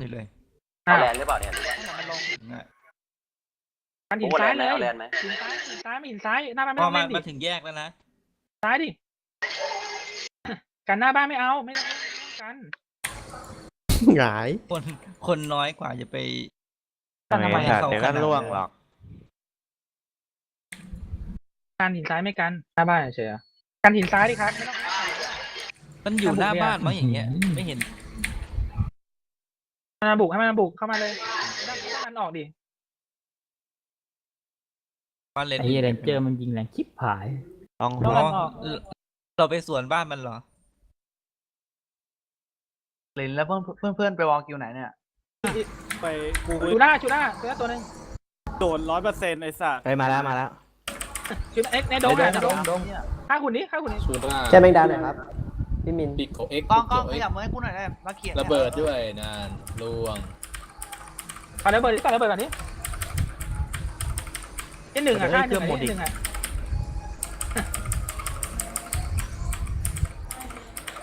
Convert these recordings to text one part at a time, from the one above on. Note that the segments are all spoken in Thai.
นี่เลยอ้าเอาวแลนหรือเปล่าเนี่ยมันลงง่ายกันหินโอ้แลซ้ายนไหเลมยเอาแลนไหมหินซ้ายหินซ้ายไม่หินซ้ายหน้าบ้านพไม่อต้องมาเล่นมาดิถึงแยกแล้วนะซ้ายดิ กันหน้าบ้านไม่เอาไม่ต้องกันหงายคนคนน้อยกว่าจะไป กันทำไมให้อะเขาเดี๋ยวก็ขนาดล่วงหรอกกันหินซ้ายไม่กันหน้าบ้านเฉยๆอะกันหินซ้ายดิครับไม่ต้อง มันอยู่หน้าถ้าบุกเนี่ยบ้านมั้งอย่างเงี้ย ไม่เห็นให้ มันบุกให้มันบุกเข้ามาเลยไม่ต้องไม่ต้องกันออกดิบ้านเลนไอ้เหี้ยเรนเจอร์มันยิงแรงชิบหายต้องต้องหักัวนออกเราไปสวนบ้านมันเหรอลินแล้วเพื่อนเพื่อนเพื่อนไปวอลกิวไหนเนี่ยไปกูชูด้าชูด้าชูด้าตัวหนึงโดนร้อยเปอร์เซ็นต์ไอ้สัสไปมาแล้วมาแล้วชูด้าเอ็กในโดมไปในโดโดมมโดมฆ่าหุ่นนี้ฆ่าหุ่นนี้ชูด้าแช่แมงดาหน่อยครับ พี่มินปิดโคเอ็กกล้องกล้องปิขดยับโคมือให้กูหน่อยได้ไหมมาเขียนระเบิดด้วยนานล่วงปาระเบิดดิปาระเบิดก่อนดิที่หนึ่งอะฆ่าหนึ่งอะที่หนึ่งอะ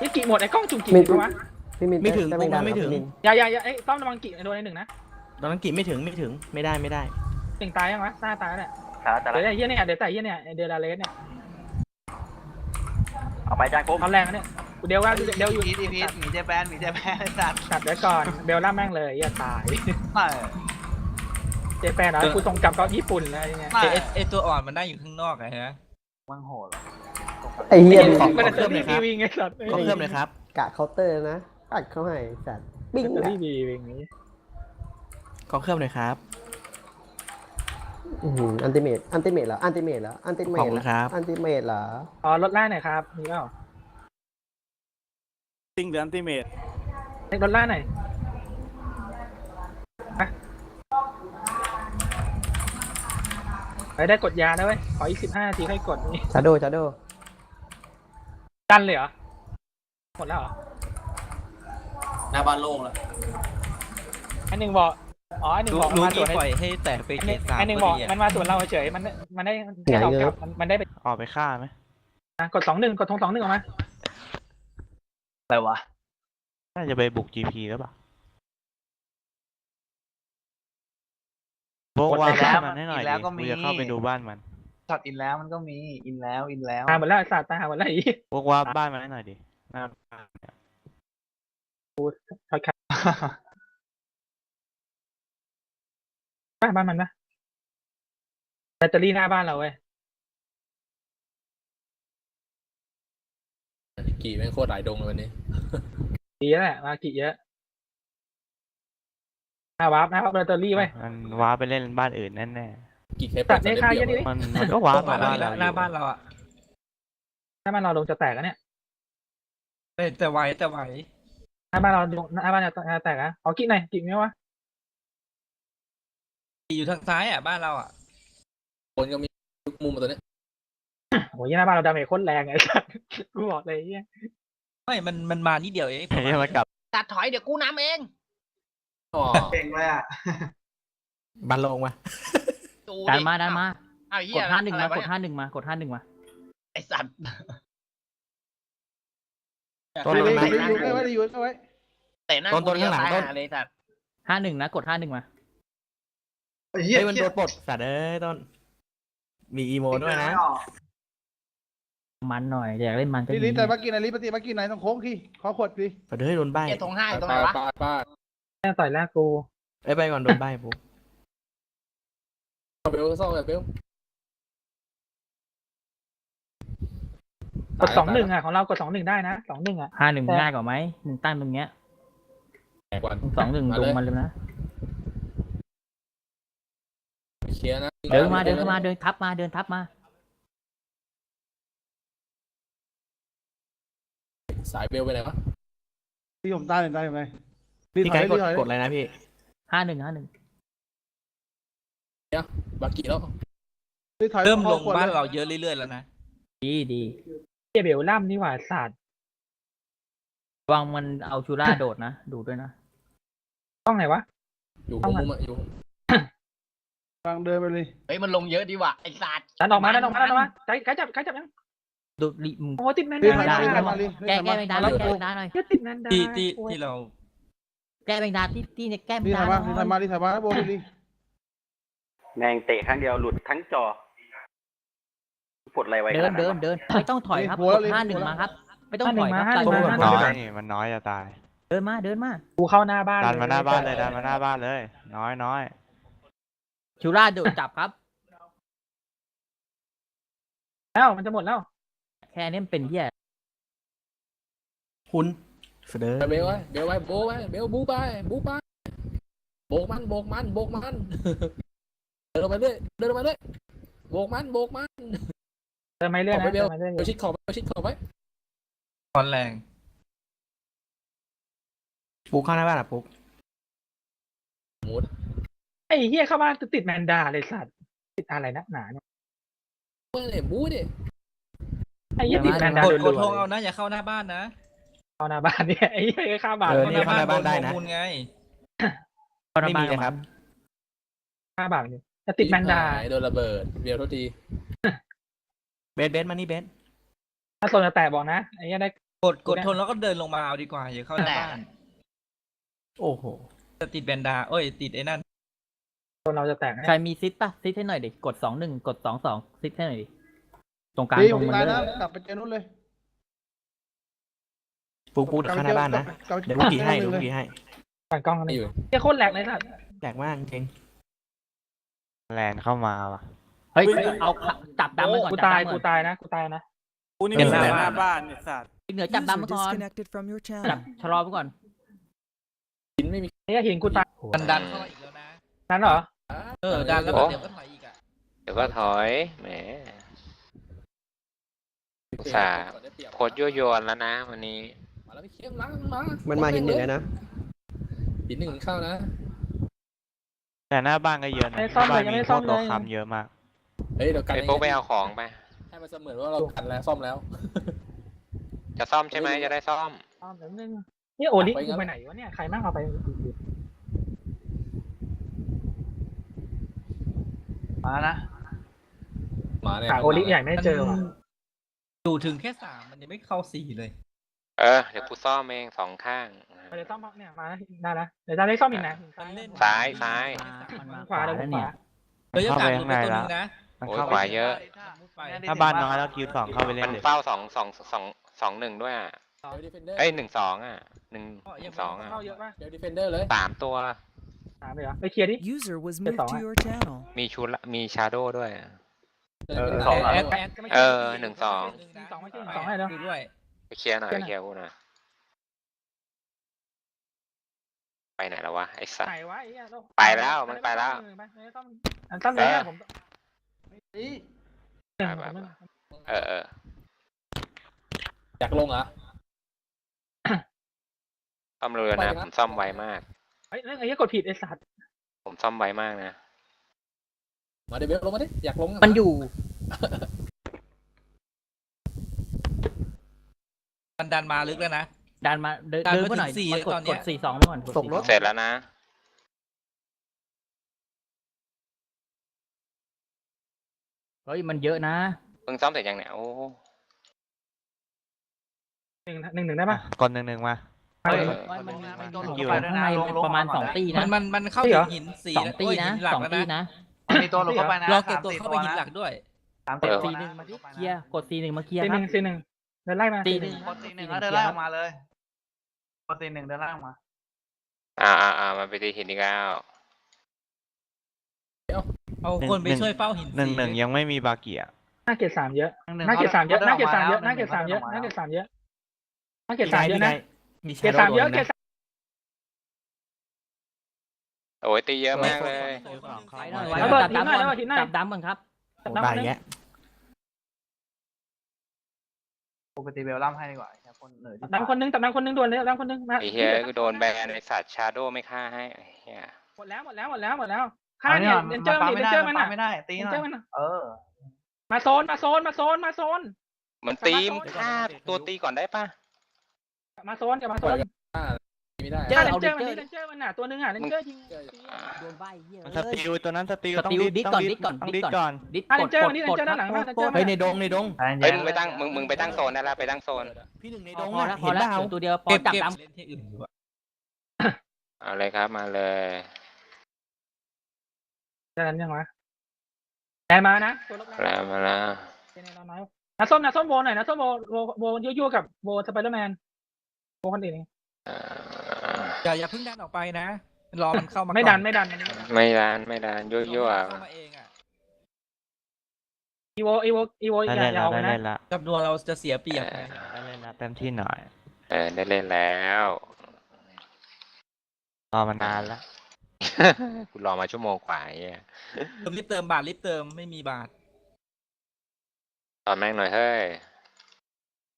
นี่กี่หมดไอ้กล้องจุ่มกี่มินหมดวะพี่มินไม่ถึงแช่แมงดาไม่ถึง พี่นอย่าอย่าอย่าไอ้ยต้อมระวังกี่โดนไอ้หนึ่งนะตอนนั้นกี่ไม่ถึงไม่ถึงไม่ได้ไม่ได้ หนึ่งตายยังวะซ่าตายแล้วเนี่ยแต่ละแต่เดี๋ยวละไอ้เหี้ยเนี่ยเดี๋ยวแต่ไอ้เหี้ยเนี่ยไอ้เดลาเลสเนี่ยเอาไปจานกุ้งเขาแรงนะเนี่ยกู เดลว่าเดลอยู่พีทอีพีทหมีเจแปนหมีเจแปนไอ้สัตว์ตัดไว้ก่อนเบลล่าแม่งเลยอย่าตาย ไม่ เจแปนเหรอกูส่งกลับเกาญี่ปุ่นเลยเนี่ยไม่ไอ้ไอ้ไอตัวอ่อนมันได้อยู่ข้างนอกไงฮะมังโหดไอ้เหี้ยไอ้นี่เหี้ยขอมันขอเพิ่จะมหน่รีอยครับวิงไงสัตว์ขอเพิ่มเลยครับ กะเคาน์เตอร์นะอัดเข้าให้สัตว์ปิ้งจะอะรีวิงนี้ขอเพิ่มเลยครับ อื้อหืออันติเมตอันติเมตเหรออันติเมตเหรออันติเมขอบตคุณครับ อันติเมตเหรออ๋อลดล่าหน่อยครับมีเปล่า ซิงเดือนติเมตเล็กลดล่าหน่อยอะไปได้กดยาแล้วเว้ย ขออีกสิบห้านาทีให้กดนี่ ชาโดชาโดดันเลยเหรอ หมดแล้วเหรอ หน้าบ้านโล่งแล้วอันหนึ่งบอก อ๋อ อันหนึ่งรู้บอกมันรู้มาสที่วนปล่ไอ้อยให้แตกไปอันเขหนึ่งตสามอันหนึ่งพบออกดีอะมันมาสวนเราเฉยมัน มันได้ให้เรากลับมันมันได้ไปออกไปฆ่าไหมนะกดสองหนึ่งกดทงสองหนึ่งออกมา อะไรวะ น่าจะไปบุก GP แล้วเปล่าบอกว่าบ้านมันให้หน่อยดิกูจะเข้าไปดูบ้านมันช็อตอินแล้วมันก็มีอินแล้วอินแล้วตายหมดแล้วไอ้สัตว์ตายหมดแล้วไอ้เหี้ยบอกว่าบ้านมันให้หน่อยดิหน้าบ้านเนี่ยช็อตขาดบ้านบ้านมันนะแบตเตอรี่หน้าบ้านเราเว้ย กี่แม่งโคตรหลายดงเลยวันนี้ ดีแล้วแหละมากี่เยอะหน้าวาร์ปหน้าวาร์ปแบตเตอรี่ไว้ยมันว้าไปเล่นบ้านอื่นแน่กี่เคปตัดเนี่ยค่าเยอะดิๆมันมันก็ว้าตรงมาบ้าบ้านนเราเราหน้าบ้านเราอะหน้าบ้านเราลงจะแตกแล้วเนี่ยแต่แต่ไหวแต่ไหวหน้าบ้านเราลงหน้าบ้านเราจะแตกอะอ๋อกี่ไหนกี่ไหมวะอยู่ทางซ้ายอะบ้านเราอะคนก็มีทุกมุมตัวเนี้ย โอ้ยหน้าบ้านเราดาเมจโคตรแรงไอ้สัตว์กูบอกเลยไอ้เหี้ยไม่มันมันมานิดเดียวเองไอ้เหี้ยมันกลับตัดถอยเดี๋ยวกูน้ำเองอ๋อเก่งเลยอะบันลงมาดันมาดันมาเอากเหี้ยดห้าหนึ่งอะไรมาวะกดห้าหนึ่งมากดห้าหนึ่งมา ไอสัตว์ต้นไปมันเลยมาอยู่ไว้อยู่ไว้เตะหน้าต้นต้นข้างหลังต้นตายเลยสัตว์ห้าหนึ่งนะกดห้าหนึ่งมาเฮ้ยมันโดนปลดสัตว์เอ้ยต้นมีอีโมด้วยนะ มันหน่อยอยากเล่นมันก็ลิดีลิแต่มากินไหนลิปฏิมากินไหนต้องโค้งขี้ขอขวดพี่ประเดี๋ยวโดนใบเกียร์ทงห้าอยู่ตรงไหนป้าวะ ป้าป้าแม่งต่อยแรกกูไอ้ยไปก่อนโดนใบปุ๊บเบลซ่อมแบบเบลกดสองหนึ่งอะของเรากดสองหนึ่งได้นะสองหนึ่งอะห้าหนึ่งแต่ง่ายกว่าไหมมึงตั้งตรงเนี้ยกวันสองหนึ่งลงมาเลยนะเคลียร์นะเดินมาเดินเข้ามาเดินทับมาเดินทับมา สายเบลไปไหนวะพี่ผมตายได้ไหมพี่ไกด์กดกดอะไรนะพี่ห้าหนึ่งห้าหนึ่งบากิแล้วเริ่มลงบ้านเราเยอะเรื่อยๆแล้วนะ ดีดีเหี้ยเบลล่ำนี่หว่าศาสตร์ระวังมันเอาชูล่าโดดนะ ดูด้วยนะ ต้องไหนวะ อยู่มุมอะอยู่กลางเดินไปเลยเฮ้ยมันลงเยอะดีว่ะไอสัตว์ดันออกมาดันออกมาดันออกมาใกล้ใกล้จับใกล้จับยัง ดูลิมึง โอ้ติดแมนพี่ดาถอยไม่มาได้ลิถอยมาลิแก้แก้ไม่ได้แล้วแก้ไม่ได้หน่อยเหี้ยติดแมนดาที่ที่โอ้ยที่เราแก้แมงดาที่ที่เนี่ยแก้แมรีงถ่าดายมารีถ่ายมารีถ่ายมาโบลีลีแมงเตะครั้งเดียวหลุดทั้งจอกดอะไรไว้เดิขานดเดินวะเดินไม่ต้องถอยครับโหกแล้วดเลยห้าหนึ่งโหแล้วมาครับ ไม่ต้องถอยครับห้าไต่หนึ่งบนมามาห้าหนึ่งน้อยนี่มันน้อยจะตาย เดินมาเดินมากูเข้าหน้าบ้านดันมาหน้าบ้านเลยไดันมาหน้าบ้านเลย น้อยน้อยชูล่าโดดจับครับแล้วมันจะหมดแล้ว แค่นี้มันเป็นเหี้ยคุณเสดอเบลไว้เบลไว้โบไว้เบลบูไปบูไปโบกมันโบกมันโบกมันเดินลงไปเรื่อยเดินลงไปเรื่อยโบกมันโบกมันเติมไม้เรื่อยขอนะไปเบเติลมไม้เรื่อยอเบลยู่ชิดขอบเบลชิดขอบไว้คอนแรงปุ๊กเข้าหน้าบ้านอะปุ๊กไอ้เฮียเข้าบ้านกูติดแมนดาเลยสัตว์ติดอะไรนักหนาเนี่ยเมื่อไหร่บูดิ ไอ้เฮียติดแมนดากดโดกนดๆธงเอานะอย่าเข้าหน้าบ้านนะเข้าหน้าบ้านเนี่ยไอ้เฮียเข้าบ้านเออเข้านี่หน้าเข้าหบ้านน้าบ้านได้นะโดมูลไงเข้าหน้าไม่บ้ามีนเลยครับเข้าบ้านเนี่ยจะติดแมนดาโดนระเบิดเบลโทษทีเบสเบสมานี่เบสถ้าโซนจะแตกบอกนะไอ้เฮียได้กดกดทนแล้วก็เดินลงมาเอาดีกว่าอย่าเข้าหน้าบ้านโอ้โหจะติดแบนดาเอ้ย ติดไอ้นั่นโซนเราจะแตกนะใครมีซิดป่ะซิดให้หน่อยดิกดสองหนึ่งกดสองสองซิดให้หน่อยดิ ตรงกลางรีตรงผมมันตายเลนะยกลับไปเจอนู้นเลยปุ๊กปุ๊กเดี๋ยวเข้าหน้าบ้านนะ กลับไปเดี๋ยวเจลูอกกี่ให้เจเดี๋อยวลูเลยกกี่ให้ปั่นกล้องกันไม่เลยอยู่เฮียโคตรแหลกเลยสัตว์แปลกมากจริงแลนเข้ามาว่ะ เฮ้ย เอาจับดำมันก่อนกูจับตายดำกูก่อนตายนะกูตายนะเห็นหน้าบ้านเหนือจับดำมันก่อนจับชะลอไปก่อนหินไม่มีไอ้เหี้ยเห็นกูตายมันดันเข้ามาอีกแล้วนะ นั่นเหรอ เออดันแล้วเดี๋ยวก็ถอยอีกอะ เดี๋ยวก็ถอย แหมอุต ส่าห์โคตรยั่วยวนแล้วนะวันนี้ มาแล้วพี่เข้มล้างมามัมันมาหินหนึ่งแล้วนะหินหนึ่งเข้านะแต่หน้าบ้านก็เยอะนะไม่หซ่อน้ามเลบ้ายนยังมีไม่พซ่วอกมตัวเลยคำเยอะมาก เฮ้ยเดี๋ยวกันไอ้พวกไปเอาของไป ให้มันเสมือนว่าเรากันแล้วซ่อมแล้ว จะซ่อมใช่ไหมจะได้ซ่อมซ่อมแป๊บนึงนี่โอลิกูไปไหนวะเนี่ย ใครมั่งเอาไปมานะมาเนี่ยหาโอลิใหญ่ไม่เจอว่ะ อยู่ถึงแค่สามมันยังไม่เข้าสี่เลย เออ เดี๋ยวกูซ่อมเองสองข้าง เดี๋ยวซ่อมเนี่ยมาได้นะเดี๋ยวจะได้ซ่อมอีกนะมันเล่น ซ้ายซ้าย มันมาขวาขเดี๋ยวแล้วขเนี่วายเฮ้ยจะกลับหลุดไปตัวนึงนะมันโอ้ยเข้าขวาเยอะไปถ้าบ้านน้อยแล้วคิวสองเข้าไปเล่มันนเลยเฝ้าสองสองสองสองหนึ่งด้วยอะเดี๋ยวดิเฟนเดอร์เอ้ยหนึ่งสองอะหนึ่งหนึ่งสองอะเข้าเยอะป่ะเดี๋ยวดิเฟนเดอร์เลยสามตัว สามเลยเหรอไปเคลียร์ดิ User was Cái moved sóng to à? your channel. มีชูละมีชาโดด้วยอะ เออสองแอดแอดเออหนึ่งสอง สองไม่ใช่สองให้แล้ว ดูด้วยไปเคลียร์หน่อยไปเคลียร์กูหน่อยไปไหนแล้ววะไอ้สัส ไหนวะไอ้เหี้ยไปแล้วมันไปแล้วอันซ่อมเลยผมนี่ไปไปไปเออเอออยากลงเหรอะ ซ่อมเรือนะ ผมซ่อมไวมากเฮ้ยเรื่องไอ้เหี้ยกดผิดไอ้สัตว์ผมซ่อมไวมากนะ มาเดี๋ยวเบลลงมาดิ อยากลงมันอยู่ มันดันมาลึกแล้วนะ ดันมาเดินดันเดินมามาหน่อยถึงสี่มันกดตอนเนี้กยดสี่สองไปก่อนกดตกรถ42เสร็จแล้วนะเฮ้ยมันเยอะนะ เพิ่งซ่อมเสร็จยังเนี่ย โอ้หนึ่งหนึ่งหนึ่งได้ป่ะกดหนึ่งหนึ่งมาเออมันมันมีมันอยู่มีข้างในประมาณสองตีมันะนมันมันเข้าจริงถึเหรองหินสี่สองตีโยนะหิหลัสกองแล้วตีนะนะ มีตัวหลบเข้าไปนะรอเก็บตัวเข้าไปหินหลักด้วยสามกสิบดตัวตีหนึ่งมาดิเคลียร์กดตีหนึ่งมาเคลียร์สี่คหรับนึ่งสี่หนึ่งเดินไล่มาตีหนึ่งกดตีหนึ่งแล้วเดินล่างมาเลยกดตีหนึ่งเดินล่างมา อ่าอ่าอ่ามันไปตีหินอีกแล้วเอาคนไปช่วยเฝ้าหินหนึ่งสี่หนึ่งยังไม่มีบาเกียหน้าเกียรสามเยอะหน้าเกียรสามเยอะหน้าเกียรสามเยอะหน้าเกียรสามเยอะหน้าเกียรสามเยอะหน้าเกียรสามเยอะนะมีเกียชารโดสามโดเยอะนเกียนะร โอ้ยตีเยอะมากเลยไปหน่อยระเบิดจับทิ้งหน่อยดำก่ระเบิอนดทิ้งหน่อยจับดำก่อนครับโอ้ตายแยะปกติเบลล่ำให้ดีกว่าคนเหนื่อยตัดน้ำคนนึงตัดน้ำคนนึงด่วนเลยตัดน้ำคนนึงมาไอ้เฮียกูโดนแบนไอ้สัตว์ชาโดไม่ฆ่าให้ไอ้เฮียหมดแล้วหมดแล้วหมดแล้วหมดแล้วฆ่าเนี่ยเดนเจอร์มันเดนเจอร์มันอะไม่ได้ตีเดนหน่เจออยร์มันอะเออ มาโซนมาโซนมาโซนมาโซนมันตีมนฆ่าตัวตีก่อนได้ปะมาโซนกับมาโซน ไม่ได้เจอฆ่าเดนเอาเจดิอร์มันเจอเดนเจอร์มันอะตัวนึงอะเดนเจอร์ยิงโดนใบเหี้ยมันสเอ้ยติลตัวนั้นสติลสต้องติลดิดิดดต้องก่อนดิดิดดก่อนต้องดิดิดดก่อนก่อนดิดอะกเดดนเจอร์กนี่ดเดนกดเจอร์ด้านหลังโมาเดนเจอร์เฮ้ยในดงในดงเฮ้ยมึงไปตั้งมึงมึงไปตั้งโซนได้แล้วไปตั้งโซนพี่หนึ่งในพดองพออะแล้วพเห็อนแล้วเปล่าเหลือตัวเดียวพอเก็บจับเก็บดเล่นที่อื่นอยู่อะเอาเลยครับมาเลยจะนั้นยังวะแดนมานะตัวลบมาแล้วมาแล้วแดนเราน้อยนะส้มนะส้มโบหน่อยนะส้มโบโบโบยั่วๆกับโบสไปเดอร์แมนโบคนอื่นนี่อ่า อย่าอย่าเพิ่งดันออกไปนะ รอมันเข้ามาไม่ก่อดันไม่ดันอันนี้ไม่ดันไม่ดานไม่ดานยั่วยั่วเข้ามาเองอะอีโวอีโวอีโวอได้ย่าเล่นอย่าละเอาไปได้นะเล่นละจำนวนเราจะเสียเปรียบไงได้เล่นละเต็มที่หน่อย เออได้เล่นแล้ว รอมานานละกูรอมาชั่วโมงกว่าไอ้เหี้ยเติมรีบเติมบาทรีบเติมไม่มีบาทตอนแม่งหน่อยเฮ้ย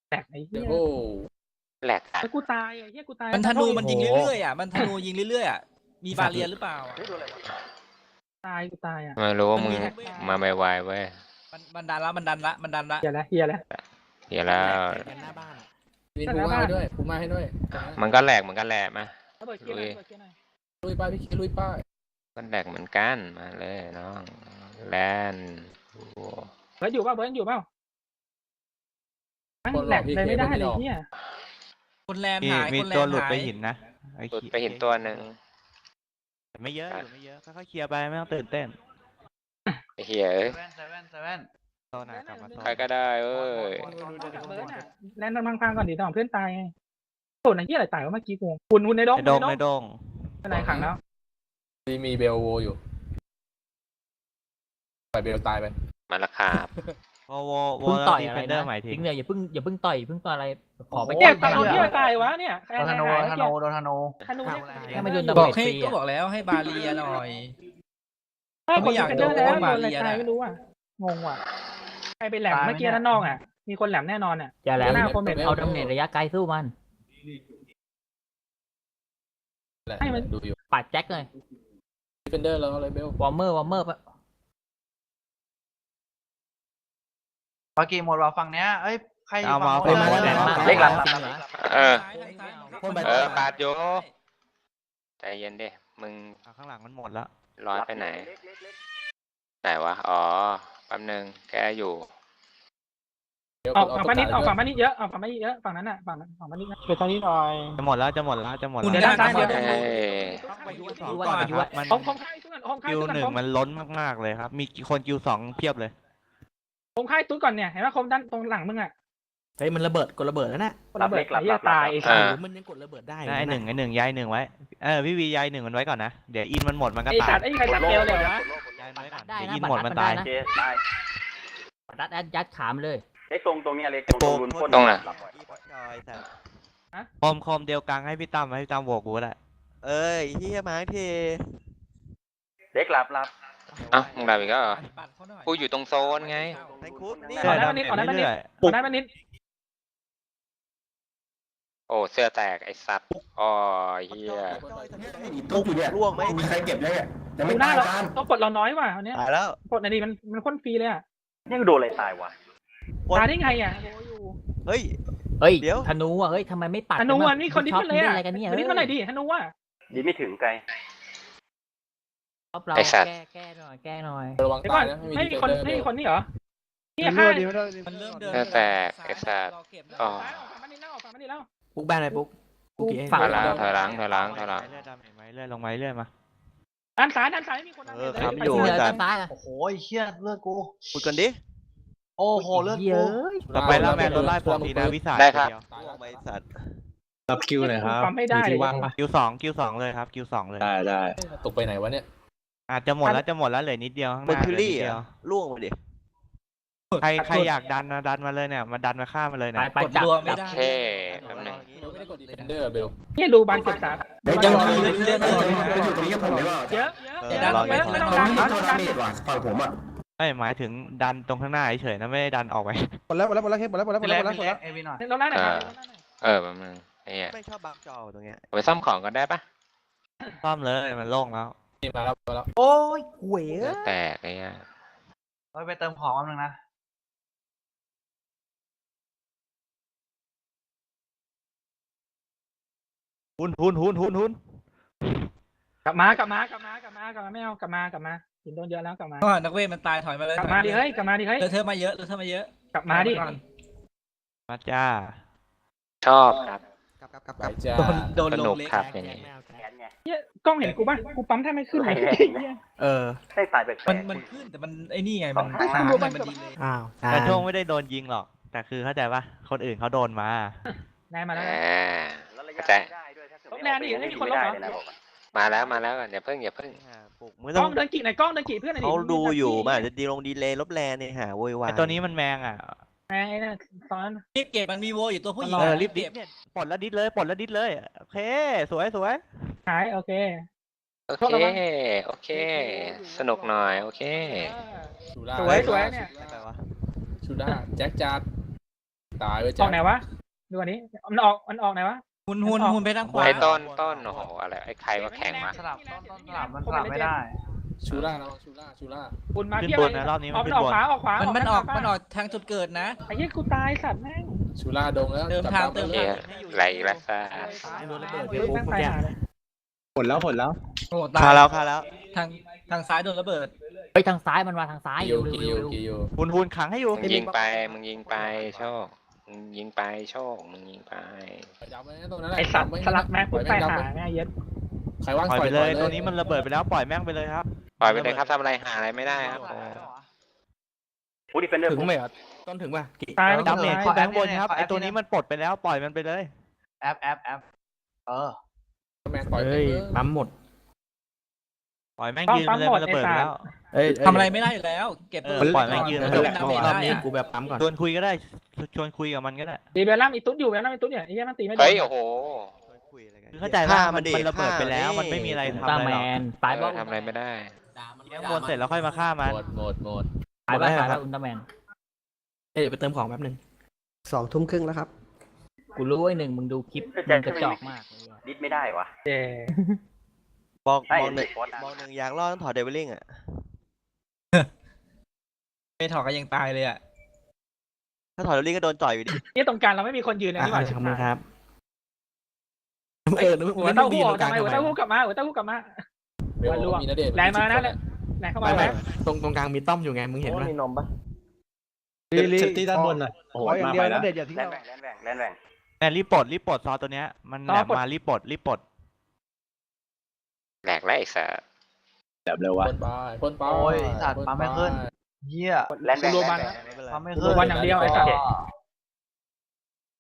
แตกไอ้เหี้ยโอ้ แหลกอะไอ้กูตายไอ้เหี้ยกูตายมันธนูมันยิงเรื่อยๆอะมันธนูยิงเรื่อยๆอะมีบาเรียนหรือเปล่าอะตายกูตายอะไม่รู้ว่ามึงมันมีแฮกเว้ยมาไม่ไวเว้ยมันมันดันละมันดันละมันดันละเฮียแล้วเฮียแล้วเดี๋ยวแล้วกันหน้าบ้านอะวินพูมาให้ด้วยพูมาให้ด้วย มันก็แหลกเหมือนกันแหละมาระเบิดเกียร์หน่อยระเบิดเกียร์หน่อยลุยป้ายพี่เคลุยป้ายก็แหลกเหมือนกันมาเลยน้องแลนโอ้โหเบิร์ดอยู่เปล่าเบิร์ดอยู่เปล่าตั้งแหลกเลยไม่ได้เลยเฮีย คนแลนมีหายมีคนแลตัวนหลุดหายไปหินนะอ้หลุดขี้ไปเห็นตัวหนึ่ง แต่ไม่เยอะอยู่ไม่เยอะค่อยๆเคลียร์ไปไม่ต้องตื่นเต้นไอ้เฮียเอ้ยเซเว่นเซเว่นเซเว่น โซนหน่อยกลับมาโซนใครก็ได้เอ้ยเบิร์ดอะแลนด์มันพังๆก่อนดิตอนเพื่อนตายไงโดนไอ้เหี้ยอะไรตายวะเมื่อกี้กูคุณคุณในดงในดงในในดดงงอะไรขังแล้วมีมีเบลโวอยู่ปล่อยเบลตายไป มาและครับโวโวโวเพิ่งต่อยดีอะเฟไรนเดอนะร์หมายถึงทิ้งเลยอย่าเพิ่งอย่าเพิ่งต่อยเพิ่งต่อยอะไรขอไปเนี่ยแก้ตอนที่อะไรตายวะเนี่ยใครโดนอะธไรนูหายโดนธเมื่อนูกี้โดนธนู ธนูแค่มาโยนบดาอกเมจให้ฟรีก็อะบอกแล้วให้บาเรียหน่อยไม่ไม่อยากเจอแล้วโดนโดนอะไรบาเรียตายน่ะไม่รู้อะงงว่ะใครไปแหลมเมื่อกี้ด้านนอกอะ มีคนแหลมแน่นอนอะ อย่าแหลมหน้าคอมเมนต์เอาดาเมจระยะไกลสู้มันแหละให้มัน ดูอยู่ปัดแจ็คเลยดิเฟนเดอร์แล้วอะไรเบลวอร์เมอร์วอร์เมอร์ ปากีหมดว่าฝั่งเนี้ยเอ้ยใครอยู่เอามาฝั่งเอาโน้นมาเออแรงมากเล็กหลังจริงเหรอเออซ้ายทางซ้ายคนไปเออปาดอยู่ใจเย็นดิมึงอะข้างหลังมันหมดแล้วร้อยไปไหน ไหนวะ อ๋อ แป๊บนึง แกอยู่เบลออกเาฝั่งตัวบ้านนิดจ่ายออกด้วยฝั่งบ้านนิดเยอะออกฝั่งบ้านนิดเยอะฝั่งนั้นอะฝั่งนั้นฝั่งบ้านนิดนะช่วยตอนนี้หน่อยจะหมดแล้วจะหมดแล้วจะหมดคุณแล้วเดี๋ยวด้านซ้ายเดี๋เดี๋ยยววเฮ้ยไปยูสองยูก่วะอนยูครัวะบมันผมผมค่ายตุ้นผมค่ายคิวตุ้นหนึ่งผมมันล้นมากๆเลยครับ มีคนคิวสองเพียบเลย ผมค่ายตุ้นก่อนเนี่ยเห็นไหมคมด้านตรงหลังมึงอะเฮ้ยมันระเบิดกดระเบิดแล้วนะระเบิดไอ้เหี้ยตายไอ้อ่าโอ้โหมันยังกดระเบิดได้นะไอหนึ่งไอหนึ่งย้ายหนึ่งไว้เออพี่วีย้ายหนึ่งมันไว้ก่อนนะเดี๋ยวอินมันหมดมันก็ไอ้ตาสัยตว์ไอ้ใครตัดเอวเลยวะย้ายมันไว้ก่อนได้เดี๋ยวนะอินบัตหมดรมันได้ตายนะเจตายบัตรยัดยัดขามเลยไอ้ตรงตรงเนี้ยเล็กตรงตรงรุนพ่นตรงไหนคมคมเดียวกลางให้พี่ตั้มให้พี่ตั้มโบกกูแหละเอ้ยเฮียมาเทเล็กหลับหลับเอ้ามึงดับอีกแล้วเหรอปัดเขาหน่อยกูอยู่ตรงโซนไงแทงคุดนี่เรื่อยๆดาเมจเรื่อยขอได้มานิด โอ้เสื้อแตกไอ้สัตว์อ๋อเฮียตุ๊กร่วงไหมดูหน้าเราต้องกดเราน้อยว่ะอันเนี้ยตายแล้วกดในดีมันมันพ่นฟรีเลยอะนี่กูโดนอะไรตายวะตายได้ไงอะโอ้อยู่เฮ้ย เฮ้ยเดี๋ยว ธนูอะเฮ้ยทำไมไม่ปัดธนูกัอะนี่คนดิ้นชอบมาเลยอะอะไรกันเนี่ยคนดิ้นมาหน่อยดิธนูอะดีไม่ถึงไกล ชอบเราไอ้สัตว์ แก้แก้หน่อยแก้หน่อย ระวังเดี๋ยวก่ตาอยนนะไม่ไม่มีมีคนเฟนเดอร์ไม่มีเบลคนนี่เหรอเนี่ยค่ายมันเริ่มเดินเสื้อแตกไอ้สัตว์รอเก็บนะอ๋อ ซ้ายออกฝั่งบ้านนี้แล้วออกฝั่งบ้านนี้แล้วปุ๊กแบนอะไรปุ๊กปุ๊กเองฝั่งถอยหลังถอยหลังถอยหลังถอยหลังๆเรื่อยๆดาเมจไว้เรื่อยลงไว้เรื่อยมา ด้านซ้ายด้านซ้ายไม่มีคนด้านเออซ้ายครับ ไปอยู่เหลือซ้ายด้านซ้ายอะโอ้โหไอ้เชี่ยเลือดกูพูดกันดิ โอ้โหเลือดเยกูอะต่อไปแล้วแมนโดนไล่ปกตินะวิสาได้ครับเดียวร่วงไปสัตว์รับคิวหน่อยครับปั๊มไม่ได้เลยคิวสองคิวสองเลยครับคิวสองเลยตกไปไหนวะเนี่ย อาจจะหมดแล้วจะหมดแล้วเหลือนิดเดียวข้างหเมอน้าร์คิวเหลือรี่นิดเดียว อะร่วงไปดิ ใครใครอยากดันนะดันมาเลยเนี่ยมาดันมาฆ่ามาเลยไปเนี่ย ไปกดจับรัวไม่จับได้เท่แป๊บนึงเราไม่ได้กดดิเฟนเดอร์เบลเนี่ยดูบานเก็บสามยังมีเลือดเลยเยอะเยอะเดี๋เยยวดัอะนเยอะไปไม่ต้องดันไม่ต้องดันไม่หมายถึงดันตรงข้างหน้าเฉยๆนะไม่ได้ดันออกไป หมดแล้วหมดแล้วหมดแล้วหมดแล้วหมดแล้วหมดพี่แล้วเล็หมกดแล้วพี่เล็กเอวีหน่อยเราไล่หน่อยครับ เออแป๊บนึงไอ้เหี้ยไม่ชอบบางจอตรงเนี้ยเอาไปซ่อมของกันได้ปะซ่อมเลยมันโล่งแล้ว นี่มาแล้วมาแล้วโอ้ยหวยเสื้อแตกไอ้เหี้ยเฮ้ยไปเติมของแป๊บนึงนะ หุนหุนหุนหุนหุนกลับมากลับมากลับมากลับมากลับมาไม่เอากลับมากลับมาหินโดนเยอะแล้วกลับมาก็นักเวทมันตายถอยมาเลยกลับมาดิเฮ้ยกลับมาดิเฮ้ยเลอะเทอะมาเยอะเลอะเทอะมาเยอะกลับมาดิก่อนมาจ้า ชอบครับ กลับไปจ้าโดนสโดนลนุงกเล็กครับนะอย่างนี้ แขนไงเนี่ยกล้องเห็นกูป่ะกูปั๊มแทบไม่ขึ้นเลยไม่แรงนะ เหี้ยเออได้ตายแปลกๆ มันมันขึ้นแต่มันไอ้นี่ไง มันสองครั้ค้างงนะไงมันดีเลยอ้าวแต่โชคไม่ได้โดนยิงหรอก แต่คือเข้าใจปะคนอื่นเขาโดนมานายมาแล้ว อ่นะาแล้วระยะเข้าใจไม่ได้ด้วยถ้าเกิดลบแรงดิไม่มีคนลบเหรอไม่ได้เลยนะบอกก่อนมาแล้วมาแล้วอย่าเพิ่งอย่าเพิ่งปลุกมือกต้ล้อองงเดินกี่ไหนอยกล้องเดินกี่เพื่อนหน่อยดิเขาดูอยู่มันอาจจะดีลงดีเลยลบแลเนี่ยหาโวยวายไอตัวนี้มันแมงอะ ไอ้นั่นตอนนั้นรีบเก็บมันมีโวอยู่ตัวผู้หญิงเอออะรีบดิดเนี่ยปลดแล้วดิดเลยปลดแล้วดิดเลยโอเค สวยสวยหาย โอเค โอโทษเคระวังโอเค สนุกหน่อย โอเค ชูด้าสวยสวยเนี่ย อะไรวะชูด้าแจ็คจัดตายไปอจ้าอกไหนวะ ดูอันนี้มันออกมันออกไหนวะ หุนหุนหุนไปทางขวาไอ้ต้นต้นโอ้โหอะไรไอ้ใครมาแข่งมาสลับต้นต้นสลับมันสลับไม่ได้ ชูด้านะชูด้าชูด้าบุญมาขึ้นเที่ยวบเลนยนะรอบนี้อมัอนกขึ้มันนออกบนขวาออกขวามันมันออกทางมันออกทางจุดเกิดนะ ไอ้เหี้ยกูตายสัตว์แม่งชูด้าดงแล้วเติมจับทางตามเติมไปเฮีเลยยอะไรอีกแล้วซ่าไอ้โดนระเบิดเฮ้เดี๋ยวยปุ๊บแม่งเมื่อตายกี้หาเลยผลแล้วผลแล้วโอ้คาตายแล้วคาแล้วทางทางซ้ายโดนระเบิด ไปทางซ้ายมันมาทางซ้ายกิโยเร็วกิเร็โยวเร็วกิโยหุนหุนขังให้อยู่มึงยิงไปมึงยิงไปโชคมึงยิงไปโชคมึงยิงไป จับไว้นะตรงนั้นแหละไอ้สัตว์จับว้สลัดแม็กปล่ปุ๊อบยตายแม่งหาดำแม่เย็ด ใครว่างปล่อยปล่ไปอยเลยปตัวนี้มันระเบิดไปแล้วปล่อยแม่งไปเลยครับ ปล่อยไปเลยครับทำอะไรหาอะไรไม่ได้ครับฟูดิเฟนเดอร์ถึงไหมครับต้นถึงป่ะกี่ตายเออดาเมจขคืออแบแอปงค์บนครับขอแอปไอตัวนี้มันปลดไปแล้วปล่อยมันไปเลยแอปแอปแอปเออแม่งปล่อยเฮ้ยไปเลยปั๊มหมดปล่อยแม่งยืนไปเลยมันระเบิดไปแล้วเอ้ยทำอะไรไม่ได้อยู่แล้ว เก็บเออปืนปล่อยแม่งยืนก่แล้วทำดาเมจรอได้บนี้อะกูแบบปั๊มก่อนชวนคุยก็ได้ชวนคุยกับมันก็ได้ดีเบลล่ามีตุ๊ดอยู่เบลล่ามีตุ๊ดเนี่ยไอ้เหี้ยมันตีไม่โดนเฮ้ยโอ้โห คุยอะไรกันคือเข้าใจว่าฆ่มันดิมันระเบิดไปแล้ว ฆ่ามันไม่มีอะไรอุลทำตร้าอะไรแมหรอกนตายเอบ้าอทำอะไรไม่ได้ เลี้ยงบนเสร็จแล้วค่อยมาฆ่ามัน หมดหมดหมดตายบ้าหมดแล้วตายครับ้าบอุลตร้าแมนเอ้ยเดี๋ยวไปเติมของแป๊บหนึงสองทุ่มครึ่งแล้วครับ กูรู้ไอ้หนึ่งมึงดูคลิปมึงกระจอกมากเลยอะดิดไม่ได้วะเจบอกไอ้บอกหนึ่งโคตรบอกหนึ่งอยากรอดต้องถอดเดวิลลิงอะไม่ถอดก็ยังตายเลยอะถ้าถอดเดวิลลิงก็โดนจ่อยอยู่ดีนี่ตรงกลางเราไม่มีคนยืนเลยอะนี่หว่าขอบคุณครับ เออนึกหัวว่าเต้าบีหู้ตรงกลางทำไมหัวทำไมเต้าหู้กลับมาหัวเต้าหู้กลับมา เบลวันรวมมีนาเดชน์แรงมานะแรงเข้ามาไม่ไม่แล้วตรงตรงกลางมีต้อมอยู่ไงมึงเห็นไหมมีนมปะเซฟตี้ด้านบนอะโอ้โหมาไปแล้วแลนแหว่งแลนแหว่งแลนแหว่งแน่รีบปลดรีบปลดซอตัวเนี้ยมันแหลมมารีบปลดรีบปลดแหลกแล้วไอ้สัสแบบเร็ววะพ่นไปพ่นไปโอ้ยสัตว์ปั๊มไม่ขึ้น เหี้ยแลนแหว่งรวมแลมันนแหว่งไม่เป็นไรปั๊มไม่กูขึ้รันววันอย่างเดียวไอ้สัตว์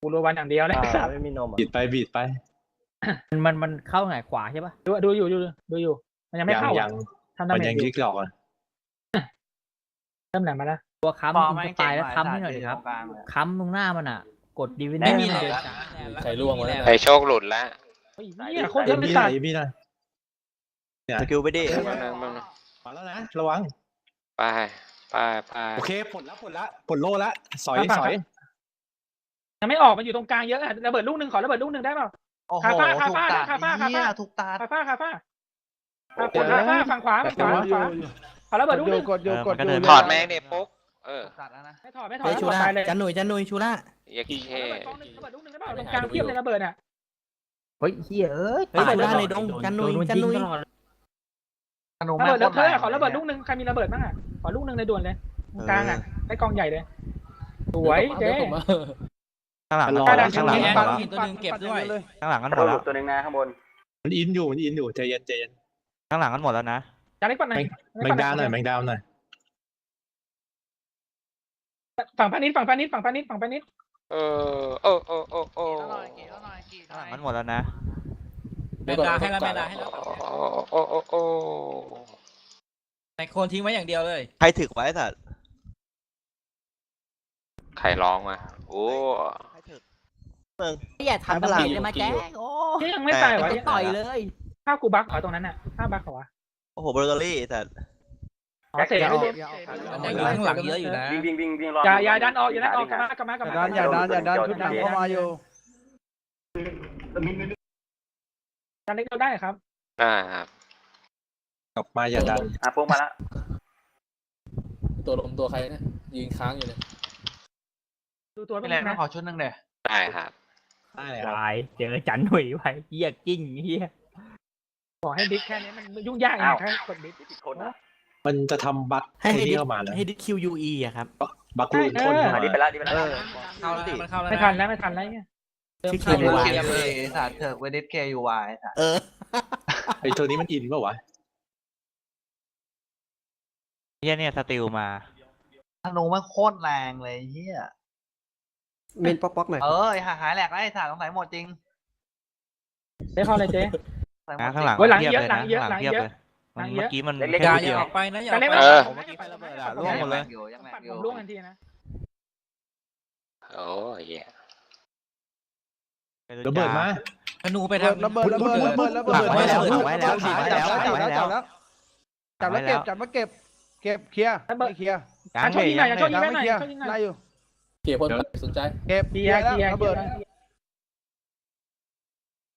กูรัววันอย่างเดียวเลยไอ้สัตว์ไม่มีนมอะบีดไปบีดไป มันมันมันเข้าไหนขวาใช่ปะดูดูอยู่ดูดูอยู่ มันยังไม่เข้าอะทำดาเมจอยู่หลอกอะเริ่มแหลมมาแล้วตัวฟอร์ค้ำมอินไม่สเก่ปางยแล้วว่ะค้ำให้หน่อยดิครับตรงกลางเลยค้ำตรงหน้ามันอะ กดดีเวนเนอไม่ร์มีมันแหละเดินช้าใครล่วงวะเนี่ยไอ้โชคหลุดละเฮ้ยเนี่ยโคตรเยอะเลยสัตว์พี่หน่อยสกิลไปดิแป๊บนึงแป๊บนึงมาแล้วนะระวัง ไปไปไปโอเคผลแล้วผลละผลโลละสอยสอยยังไม่ออกมันอยู่ตรงกลางเยอะอะระเบิดลูกหนึ่งขอระเบิดลูกหนึ่งได้เปล่า โอ้โหคาฟ้าถูกตัดคาฟ้าคาฟ้า เหี้ยถูกตัด คาฟ้าคาฟ้าคาฟ้าคาฟ้าฝั่งขวาฝั่งขวาฝั่งขวาขอระเบิดลูกหนึ่งเออมันก็เดิน ถอดแม่งเนี่ยปุ๊กเออถูกตัดแล้วนะ ไม่ถอดไม่ถอเฮ้ดยชูถอดล่าตายเลยจันหนุ่ยจันหนุ่ยชูล่าอย่าขี้เท่ระเบิดกองหนึ่งระเบิดลูกหนึ่งได้เปล่าตรงกลางเทียบเลยระเบิดอะ เฮ้ยเฮียเอ้ยเฮ้ยตายชูล่าในดงจันหนุ่ยโดจันหนุ่ยยิงตลอดธนูระแม่งเบิดแล้วโคเธตอแงขอระเบิดลูกหนึ่งใครมีระเบิดบ้างอะขอลูกหนึ่งในด่วนเลยตรงกลางอะได้กองใหญ่เลย สวยเจ๊ดี๋ผมมา ข้างหลังรอข้างหได้ลังข้างหลังแย่กันหมดงแล้วหินตัวหนึงเก็บด้วยข้างหลังกันหกมระดโดแล้วดตัวหนึ่งนะข้างบนมันอินอยู่มันอินอยู่ใจเย็นใจเย็นข้างหลังกันหมดแล้วนะจานเล็กปัดหน่อยแมงดาวหน่อยแมงดาวหน่อยฝั่งพานิดฝั่งพานิดฝั่งพานิดฝั่งพานิดเออโอ้โอ้โอ้โอ้เกี่ยวหน่อยเกี่ยวหน่อยเกี่ยวหข้างหน่ลัองยกันหมดแล้วนะแมนดาให้แล้วแมนดาให้แล้วโอ้โอ้โอ้ในโคนทิ้งไว้อย่างเดียวเลย ใครถึกไว้สัตว์ใครร้องมาโอ้ ใครถึกอย่าทำดาเมจเลยมาแจ๊กโอ้เฮ้ยยังไม่ตายวะจะต่อยเลยข้าวกูบักเหรอตรงนั้นอะข้าวบักเหรอวะโอ้โหเบอร์เกอรี่สัตว์อ๋อเสร็จแล้วมันยังอยู่ข้างหลังเยอะอยู่นะวิ่งวิ่งวิ่งวิ่งรอบอย่าอย่าดันออกอย่าดันออกกลับมากลับมากลับมาอย่าดันอย่าดันชุดหนังเข้ามาอยู่จานเล็กเราได้ครับได้ครับออกมาอย่าดันอะพวกมาละตัวลมตัวใครเนี่ยยืนค้างอยู่เนี่ยดูตัวไม่เป็นแรงไงต้องขอชุดหนึ่งเดี๋ยได้ครับ ได้เลยครับตายเจอจันหนุ่ยไปเฮียกิ้งเฮียขอให้ดิ๊กแค่นี้มันยุ่งยากอย่างแค่กดดิ๊กผิดคนอะมันจะทำบั๊กให้ให้ให้ที่เข้ามานะให้ดิคิวยูอีอะครับบักลูนคนอะดิไปละดิไปละเข้าแล้วมันเข้าแล้วไม่นะทันแล้วไม่ทันแล้วเนี่ยเริ่มที่เข้าเขียนมาไว้เกมเลยไอ้สัตว์เถิกเวดิสเคยูวายสัตว์เออไอ้ตัวนี้มันอินเปล่าวะเฮียเนี่ยสติลมาธนูมันโคตรแรงเลยไอ้เฮีย เมนป๊อกป๊อกหน่อย เออหาหายแหลกแล้วไอ้สัตว์สงสัยหมดจริงเจ๊เข้าเลยเจ๊ สงสัยหมดจข้างหลังเว้ยหลังเทียบเยอะเลยหลันะงเยอะข้างหลังเทียบหลังเลอะยหลังเยอะ เมื่อกี้มันเล็กๆแค่อย่านิดอเดียวออกไปนะอย่าออกไปเออ ผมเมื่อกี้ไประเบิดอะผมล่วงหมดเลย งยังแรงปัดอยู่มล่วงทันทีนะ โอ้ยเหี้ยระเบิดมา ธนูไปทางระเบิดระเบิดระเบิดระเบิดหลังไว้แล้วหลังไว้แล้วหลังไว้แล้วหลังไว้แล้วจับแล้วเก็บจับแล้วเก็บ เก็บเคลียร์ไม่เคลียร์กลางช่วยเวยิงยหน่อยยังช่วยยิงยแม่หน่อยช่วยยิงหน่อยไล่อยู่ เกียร์คนสนใจ เก็บเบีเคยลียร์ร์แล้วเบียร์ระเบิด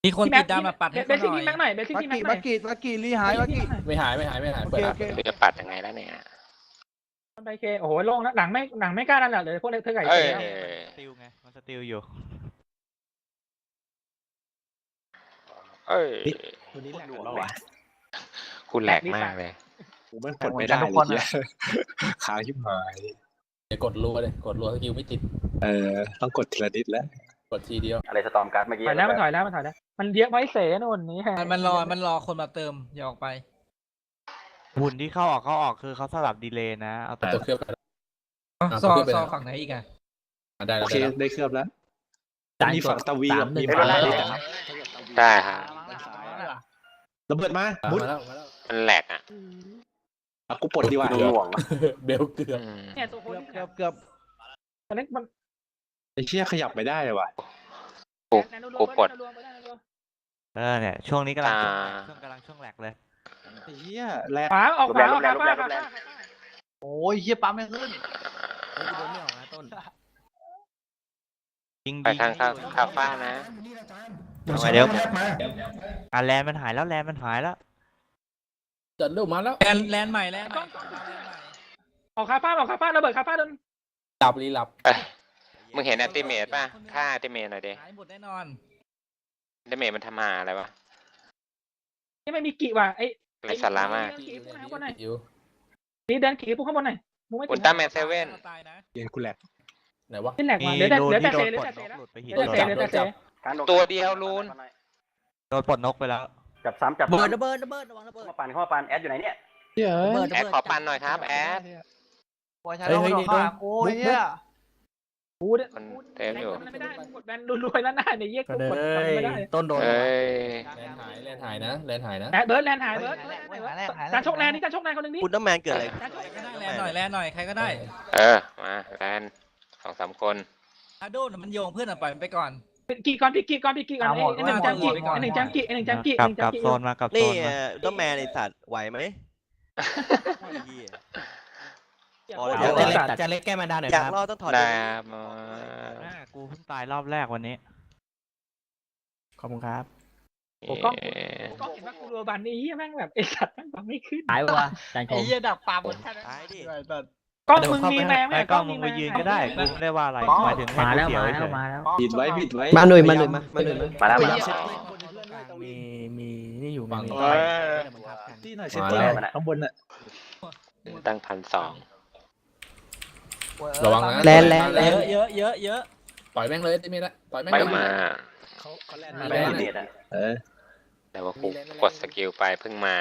มีคนติดดำมาปัดให้เบเขาสหซิ่งน่อยยิงแม็กหน่อยเบสซิ่งบักยิงแม็กี้กหน่บัอกยกี้บักกี้รีหายบักกี้ไม่หายไม่หายไม่หายโอเปิเคดโอละเคกูจะปัดยังไงแล้วเนี่ยไดเคโอ้โหโล่งแล้วหลังไม่หลังไม่กล้าดันหรอกเลยพวกเล็กเธอไก่เอ้ยเจ๊สติลไงมันสติลอยู่เอ้ยตัวนี้แหลกกันแล้ววะกูแหลกมากเลยกูมันกดไม่ได้ทุกเลคนยอะค้างชิบหาย เดี๋ยวกดรัวเลยกดรัวสกิลไม่ติด เออต้องกดทีละนิดแล้ว กดทีเดียว อะไรสตอมการ์ดเมื่อกี้ถอยแล้วมันถอยแล้วมันถอยแล้ว มันเยอะไว้เสนนนี้มันมันรอมันรอคนมาเติมอย่าออกไป หุ่นที่เข้าออกเข้าออกคือเขาสลับดีเลย์นะ เอาแต่ตัวเครื่องไปแล้วอ๋ออะซอเพื่อนไปซอไหนฝั่งไหนอีกอะอะได้โอแล้วเคได้แล้วได้เคลือบแล้วจานมีกฝั่ดงตะวีสากัมบหนึ่มีงฝั่งสามตะวีหนึ่งกันได้ฮะระเบิดมาอะมุดมาแล้วมาแล้วมันแหลกอะ อะกูปลดดีกว่าดูหน่วงเบลเกือบอืมเนี่ยตัวโคเกือบนเกือบเกือบเล็กมันไอ้เชี่ยขยับไม่ได้เลยว่ะกูปลดเออเนี่ยช่วงนี้กำลังอ่าช่วงกำลังช่วงแหลกเลยไอ้เชี่ยแหลกขวาออกขวาออกขวาขวาขวาโอ้ยเฮียปั๊มไม่ขึ้นยิงไปยิงทางคาคาฟ้านะเอาไงเดี๋ยวอะแลนด์มันหายแล้วแลนด์มันหายแล้ว จัดเร็วมาแล้วแลนแลนใหม่แลนใหม่ออกคาป้าออกคาป้าระเบิดคาป้าโดนหลับรีหลับเอ้ยมึงเห็นอัลติเมทป่ะค่าอัลติเมทหน่อยดิหายหมดแน่นอนอัลติเมทมันทำมาอะไรวะนี่ไม่มีกี่ว่ะไอ้ไรสาระมากอยู่นี่เดินขี่พวกข้างบนหน่อยมึงไม่อุถึลงตร้าแมนเซเว่นตายนะเย็นกูแหลกไหนวะนี่แหลกมีว่ะเหลือแต่รูเหลืนอแต่ที่โดเซนเหลือปลแต่ดเซนกหลุดไปหินเหลือแต่เซเหลือแต่เซการลงตัวเดียวลูนโดนปลดนกไปแล้ว จับซ้ำจับเบิร์ดซ้ำระเบิดระเบิดระวังระเบิดเข้ามาปั่นเข้ามาปั่นแอดอยู่ไหนเนี่ยเชี่ยระเบิดแอดขอปันหน่อยครับแอดโอ้ยใช้โดนข้าโอ้ยเฮียกูเนี่ยมันเต็มอยู่ไม่ได้กดแบนรวยๆแล้วหน้าเนี่ยเยี่ยก็กูเด้กดไม่ได้ต้นโดนเอ้ยแลนหายแลนหายนะแลนหายนะแเบิร์ดแลนหายเบิร์ดการชกแลนนี่การชกแลนคนหนึ่งนี่อุลตร้าแมนเกิดอะไรใครก็ได้แลนหน่อยแลนหน่อยใครก็ได้ เออมาแลนสองสามคนอาโดนมันโยงเพื่อนอะปล่อยมันไปก่อน กี่ก่อนพี่กี่ก่อนพี่กี่ก่อนไอ้หนึ่งจังกี่ไอ้หนึ่งจังกี่ไอ้หนึ่งจังกี่กลับหนึ่งกจัลังบกี่โซนมากลับโซนี่นมาอุลตร้าแมนไอ้สัตว์ไหวไหมเหี้ยพอจะแล้เล็วกจะเล็กแก้มาดาหน่อยอยากครับรอดต้องถอดได้เดี๋ยวครับมาแม่กูเพิ่งตายรอบแรกวันนี้ ขอบคุณครับผมก็ก็เห็นว่ากูรัวบันนี่แม่งแบบไอ้สัตว์แม่งบังไม่ขึ้น หายว่ะจานคไอ้มเหี้ยดักปลาบนแค่นั้นตายดิ กล้องมึงมีแรงไหมไอ้กล้องมึงมายืนก็ได้กูไม่ได้ว่าอะไรหมายถึงให้มากูแล้วเสียวมาเฉแล้วยมาแล้วผิดไว้ผิดไว้มาหน่อยมาหน่อยมามาหน่อยมามาแล้วมาเหี้แล้วยมีมีนี่อยู่ฟัมีงเอ้ยที่หน่อยเซมาตแล้วข้างบนน่ะตั้งพันสองระวังนะแลนแลนแลเยนอะเยอะเยอะเยอะต่อยแม่งเลยติมีละต่อยแม่งไปเลยมาเขาเขาแลนมีมาแลแล้วนเน็ตอะเออแต่ว่ากูกดสกิลไปเพิ่งมา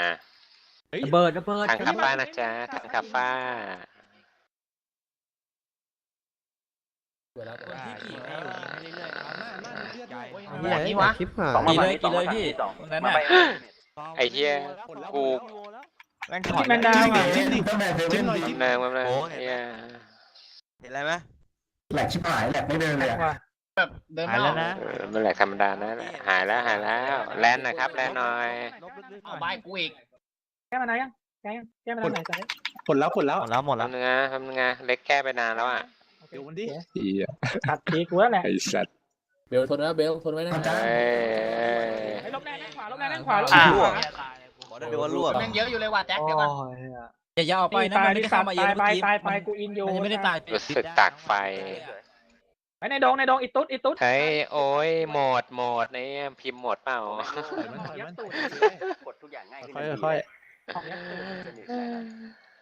ระเบิดระเบิดทางคาฟ้านะจ๊ะทางคาฟ้า เปิดแล้วเปิดแล้วพี่กี่ให้อยู่ยิงให้เรื่อยๆครับใหญ่เหี้ยนี่วะคลิปหาสองมากี่ฝั่งเลยนี้สองกี่มาเลยฝั่งพี่นี้สองตรงนั้นน่ะไอ้เหี้ยกู แม่งถอยแมนดาวอะจิ้มดิจิ้มหน่อยจิ้มเนิงมันเลยโอ้ยเหี้ยเห็นอะไรไหมแบบเดินหายไม่อแล้อวกนะเออมันแหลกธรรมดานะหายแล้วหายแล้วแลนหนะครับแลนหน่อยเอาใบกูอีกแก้มาไหนยังแก้ยังแก้มาไหนใส่ผลแล้วผลแล้วหมดแล้วหมดแล้วทำนึงนะทำนึงนะเล็กแก้ไปนานแล้วอะ เดี๋ยวมันดิเหี้ยตัดทีกูแล้วแหละไอ้สัตว์เบลทนนะเบลทนไว้นะเอ้ยเอ้ยไอ้ลบแรงด้านขวาลบแรงด้านขวาลบอ่าแรงด้านขวาบอกได้เลยว่ารั่วแม่งเยอะอยู่เลยว่ะแจ็คเดี๋ยวก่อนอย่าอย่าออกไปนะตามัยนไม่ดิได้เข้ามาเยอะตายเมื่อกี้ตายตายกูอินโยมันยังไม่ได้ตายรู้สึกตากไฟไปในดงในดงอีตุ๊ดอีตุ๊ดเฮ้ยโอ้ยโหมดโหมดนี่พิมพ์โหมดเปล่า กดทุกอย่างง่ายขึ้นค่อยๆค่อ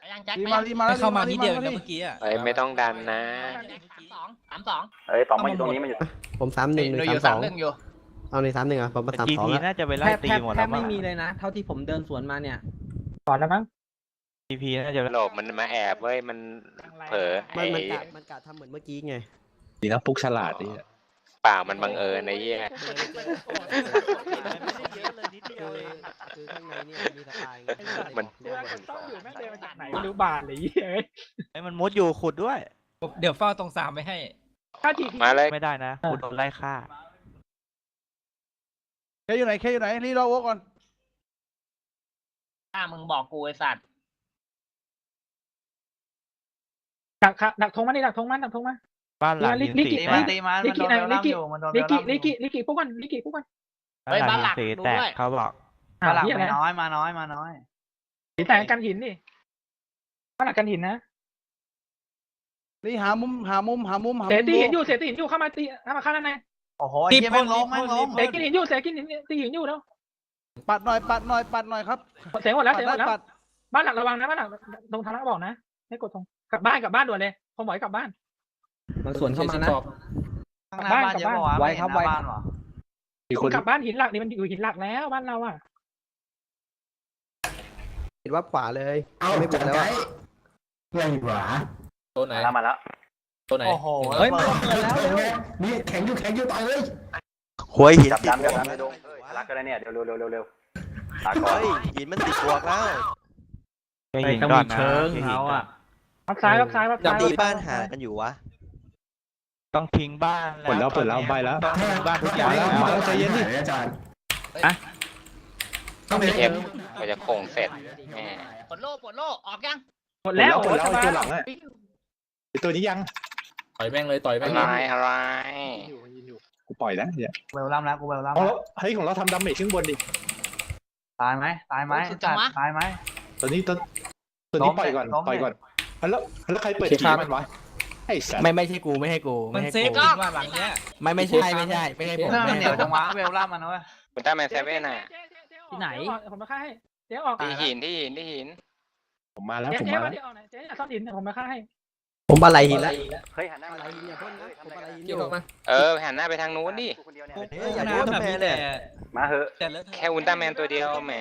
ยของยักษ์ตูดไอ้ยังแจ็ครีไปมายังรีมาไม่แล้วเข้ามารีทีเดียวรีนะเมื่อกี้อะเอ้ยไม่ต้องดันนะสามสองสามสองเอ้ยตองมาอยู่ตรงนี้มันอยู่ผมสามหนึ่งหนึ่งอสามยู่สสาอมงหนึ่งอยู่เอาในสามหนึ่งอะผมมาสามจีสองพีแล้วน่าจะไปไล่แทบตีแทบหมดแทแล้บวไม่มั้งมีเลยนะเท่าที่ผมเดินสวนมาเนี่ยก่อนแล้วมั้งจีพีน่าจะหลบมันมาแอบเว้ยมันเผลอมันไอ้มันกะมันกะทำเหมือนเมื่อกี้ไงดีนะปุ๊กฉลาดดิเปล่ามันบังเอิญไอ้เหี้ย คือข้างในเนี่ยมีสไตล์มันต้องอยู่แม่งเดินมาจากไหนไม่รู้บาทเลยเฮ้ยไอ้มันมุดอยู่ขุดด้วย เดี๋ยวเฝ้าตรงสามไปให้ ถ้าทีมาเลยไม่ได้นะขุดโดนไล่ฆ่าแค่อยู่ไหนแค่อยู่ไหนรีรอวก่อนถ้ามึงบอกกูไอสัตว์ดักค่ะดักธงมันนี่ดักธงมันดักธงมันบ้านหลังลิหินลิสีกิตีแตมันกตีมันลิมันกิโดนไหนเวลาลิกิอยู่มันโดนลิเวกิลาลิกิลิกิปุ๊บกัน ลิกิปุ๊บกันบ้านหลังหินสีแตกเขาบอกอ่าฝรั่งที่อะไรมาน้อยมาน้อยมาน้อยหินแต่กันหินนี่บ้านหลักกันหินนะนี่หามุมหามุมหามุมหามุมเสียตีหินอยู่เสียตีหินอยู่เข้ามาตีเข้ามาข้างด้านในโอ้โหไอ้เหี้ยแม่งล้มแม่งล้มเสียกินหินอยู่เสียกินหินตีหินอยู่แล้วปัดหน่อยปัดหน่อยปัดหน่อยครับเสียหมดแล้วปัดเสียหมได้ดแล้วปัดบ้านหลักระวังนะบ้านหลักตรงทางลักบอกนะไม่กดตรงกลับบ้านกลับบ้านด่วนเลยผมบอกให้กลับบ้านบางส่วนเข้ามานะข้างหน้าบ้านเยอะปะวะไว้ครับม่เห็นหน้าไว้บ้านวะ มีคคุนณกลับบ้านหินหลักนี่มันอยู่หินหลักแล้วบ้านเราอะเห็นว่าขวาเลยไม่บุกแล้วอะตัวไหนมาแล้วมาแล้วตัวไหน โอ้โหเฮ้ยมันปิดเปิดแล้วหวยหินจับติดดำบเดี๋ยววกดำไปดงรักกันแล้วเนี่ยเดี๋ยวเร็วเร็วเร็วเร็วตาก่อนเฮ้ยหินมันติดบวกแล้วแค่ไปหินต้องก่อมีนนะเชิงแค่หินเขาก่นอะวับซ้ายวับซ้ายวับซ้ายตีบ้านหากันอยู่วะ ต้องทิ้งบ้านเปิดแล้วเปิดแล้วตอนนี้ไปแล้ว ต้องทิ้งบ้านทุกอย่างมาแล้วมาแล้วใจเย็นดิพีเอฟก็จะโค้งเสร็จแหมปลดโล่ปลดโล่ออกยังหมดแล้วเปิดแล้วไอ้ตัวหลังอะไอ้ตัวนี้ยังต่อยแม่งเลยต่อยแม่อะงไรเลยอะไรกูปล่อยนะเนี่ยเวลล่ำแล้วกูเวลล่ำเอาแล้วแล้วเฮ้ยของเราทำดาเมจข้างบนดิตายไหมตายไหมโอ้ยสุดจังวะตายไหมตัวนี้ตัวตัวนี้ล้มปล่อยก่อนล้มปล่อยก่อนแล้วแล้วใครเปิดเชี่ยทีครับมันวะ ไอ้สัตว์ไม่ไม่ใช่กูไม่ให้กูมันไให้เซฟกูจริงว่าหลังเนี้ยไม่ไม่ใช่ไม่ใช่ไม่ให้ผมเพื่อนไม่มันเหให้นียวผจังมวะเวลล่ำมันนะเว้ยคุณต้าแมนเซเว่นอะที่ไหน ผมมาฆ่าให้เจ๊ออกที่หินที่หินที่หินผมมาแล้วเจ๊ผมเจ๊มามาแล้วเดี๋ยวออกหน่อยเจ๊ซ่อนหินผมมาฆ่าให้ผมอะไรหินแล้วเฮ้ยหันหน้าอะไรมาหินอย่าพ่นนะผมอะไรหินอเกี่ยวยู่ออกมาเออหันหน้าไปทางนู้นดิกูคนเดียวเนี่ยเฮ้ยอย่าโดนแบบแม่นี้เลยแต่มาเหอะแต่เลอะเทอะแค่อุลตร้าแมนตัวเดียวแหม